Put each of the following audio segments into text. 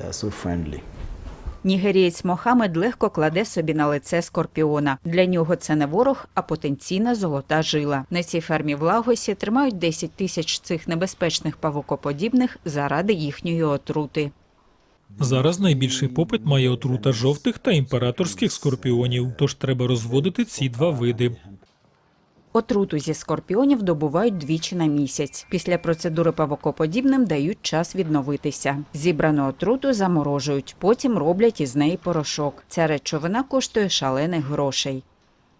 So friendly. Нігерієць Мохамед легко кладе собі на лице скорпіона. Для нього це не ворог, а потенційна золота жила. На цій фермі в Лагосі тримають 10 тисяч цих небезпечних павукоподібних заради їхньої отрути. Зараз найбільший попит має отрута жовтих та імператорських скорпіонів, тож треба розводити ці два види. Отруту зі скорпіонів добувають двічі на місяць. Після процедури павукоподібним дають час відновитися. Зібрану отруту заморожують, потім роблять із неї порошок. Ця речовина коштує шалених грошей.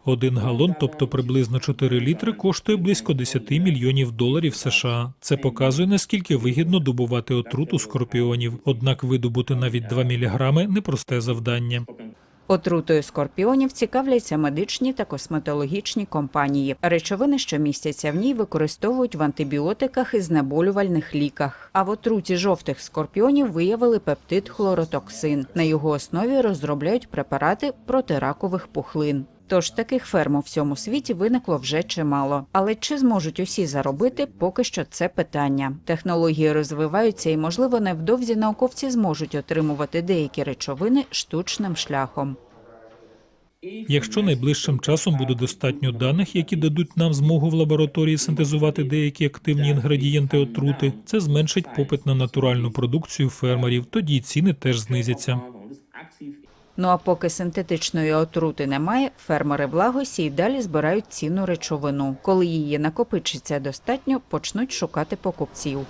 Один галон, тобто приблизно 4 літри, коштує близько 10 мільйонів доларів США. Це показує наскільки вигідно добувати отруту скорпіонів. Однак видобути навіть 2 міліграми непросте завдання. Отрутою скорпіонів цікавляться медичні та косметологічні компанії. Речовини, що містяться в ній, використовують в антибіотиках і знеболювальних ліках. А в отруті жовтих скорпіонів виявили пептид хлоротоксин. На його основі розробляють препарати проти ракових пухлин. Тож таких ферм у всьому світі виникло вже чимало. Але чи зможуть усі заробити, поки що це питання. Технології розвиваються, і можливо невдовзі науковці зможуть отримувати деякі речовини штучним шляхом. Якщо найближчим часом буде достатньо даних, які дадуть нам змогу в лабораторії синтезувати деякі активні інгредієнти отрути, це зменшить попит на натуральну продукцію фермерів. Тоді ціни теж знизяться. Ну а поки синтетичної отрути немає, фермери в Лагосі й далі збирають цінну речовину. Коли її накопичиться достатньо, почнуть шукати покупців.